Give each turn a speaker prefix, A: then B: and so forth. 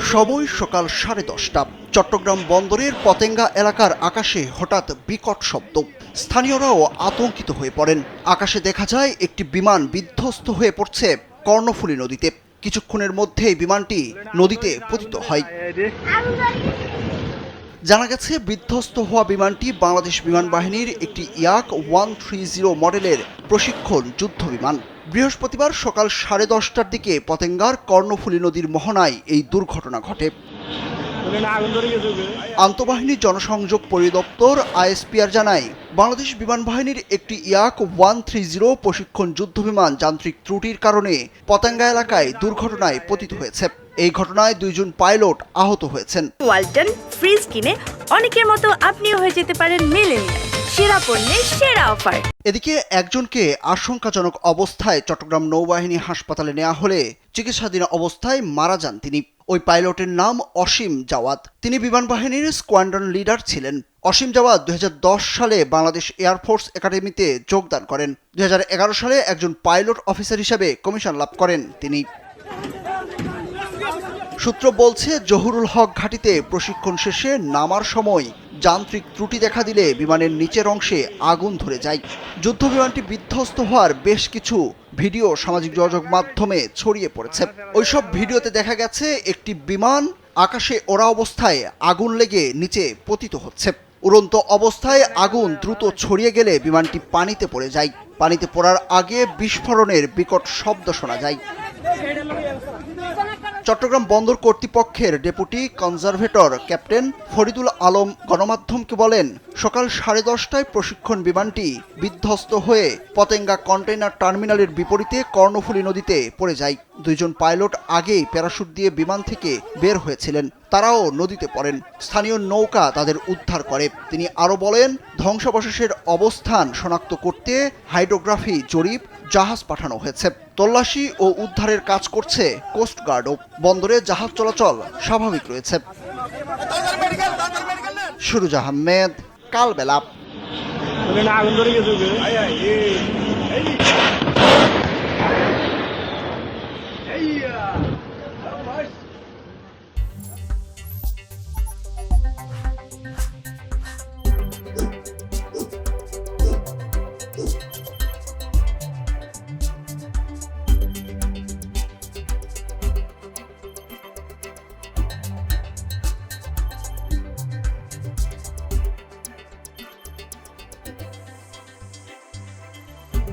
A: সময় সকাল সাড়ে দশটা। চট্টগ্রাম বন্দরের পতেঙ্গা এলাকার আকাশে হঠাৎ বিকট শব্দ। স্থানীয়রাও আতঙ্কিত হয়ে পড়েন। আকাশে দেখা যায়, একটি বিমান বিধ্বস্ত হয়ে পড়ছে কর্ণফুলী নদীতে। কিছুক্ষণের মধ্যেই বিমানটি নদীতে পতিত হয়। জানা গেছে, বিধ্বস্ত হওয়া বিমানটি বাংলাদেশ বিমান বাহিনীর একটি ইয়াক ওয়ান থ্রি জিরো মডেলের প্রশিক্ষণ যুদ্ধ বিমান। বৃহস্পতিবার সকাল সাড়ে দশটার দিকে পতেঙ্গার কর্ণফুলী নদীর মোহনায় এই দুর্ঘটনা ঘটে। আন্তঃবাহিনী জনসংযোগ পরিদপ্তর আইএসপিআর জানায়, বাংলাদেশ বিমান বাহিনীর একটি ইয়াক ওয়ান থ্রি জিরো প্রশিক্ষণ যুদ্ধ বিমান যান্ত্রিক ত্রুটির কারণে পতেঙ্গা এলাকায় দুর্ঘটনায় পতিত হয়েছে। এই ঘটনায় দুইজন পাইলট আহত হয়েছেন।
B: ওয়ালটন ফ্রিজ কিনে অনেকের মতো আপনিও হয়ে যেতে পারেন মিলেনিয়াল। সেরা পণ্যের সেরা অফার।
A: এদিকে একজনকে আশঙ্কাজনক অবস্থায় চট্টগ্রাম নৌবাহিনী হাসপাতালে নেওয়া হলে চিকিৎসাধীন অবস্থায় মারা যান তিনি। ওই পাইলটের নাম অসীম জাওয়াদ তিনি বিমান বাহিনীর স্কোয়াড্রন লিডার ছিলেন। অসীম জাওয়াদ দু হাজার দশ সালে বাংলাদেশ এয়ারফোর্স একাডেমিতে যোগদান করেন। দু হাজার এগারো সালে একজন পাইলট অফিসার হিসেবে কমিশন লাভ করেন তিনি। সূত্র বলছে, জহুরুল হক ঘাটিতে প্রশিক্ষণ শেষে নামার সময় যান্ত্রিক ত্রুটি দেখা দিলে বিমানের নিচের অংশে আগুন ধরে যায়। যুদ্ধ বিমানটি বিধ্বস্ত হওয়ার বেশ কিছু ভিডিও সামাজিক যোগাযোগ মাধ্যমে ছড়িয়ে পড়েছে। ওইসব ভিডিওতে দেখা গেছে, একটি বিমান আকাশে ওড়া অবস্থায় আগুন লেগে নিচে পতিত হচ্ছে। উড়ন্ত অবস্থায় আগুন দ্রুত ছড়িয়ে গেলে বিমানটি পানিতে পড়ে যায়। পানিতে পড়ার আগে বিস্ফোরণের বিকট শব্দ শোনা যায়। চট্টগ্রাম বন্দর কর্তৃপক্ষের deputy conservator captain Faridul Alam গণমাধ্যমকে বলেন, সকাল সাড়ে দশটায় প্রশিক্ষণ বিমানটি বিধ্বস্ত হয়ে পতেঙ্গা কন্টেইনার টার্মিনালের বিপরীতে কর্ণফুলী নদীতে পড়ে যায়। দুইজন পাইলট আগেই প্যারাশুট দিয়ে বিমান থেকে বের হয়েছিলেন। তারাও নদীতে পড়েন। স্থানীয় নৌকা তাদের উদ্ধার করে। তিনি আরও বলেন, ধ্বংসাবশেষের অবস্থান শনাক্ত করতে হাইড্রোগ্রাফি জরিপ জাহাজ পাঠানো হয়েছে। তল্লাশি ও উদ্ধারের কাজ করছে কোস্টগার্ডও বন্দরে জাহাজ চলাচল স্বাভাবিক রয়েছে। সুরুজ আহমেদ, কালবেলা।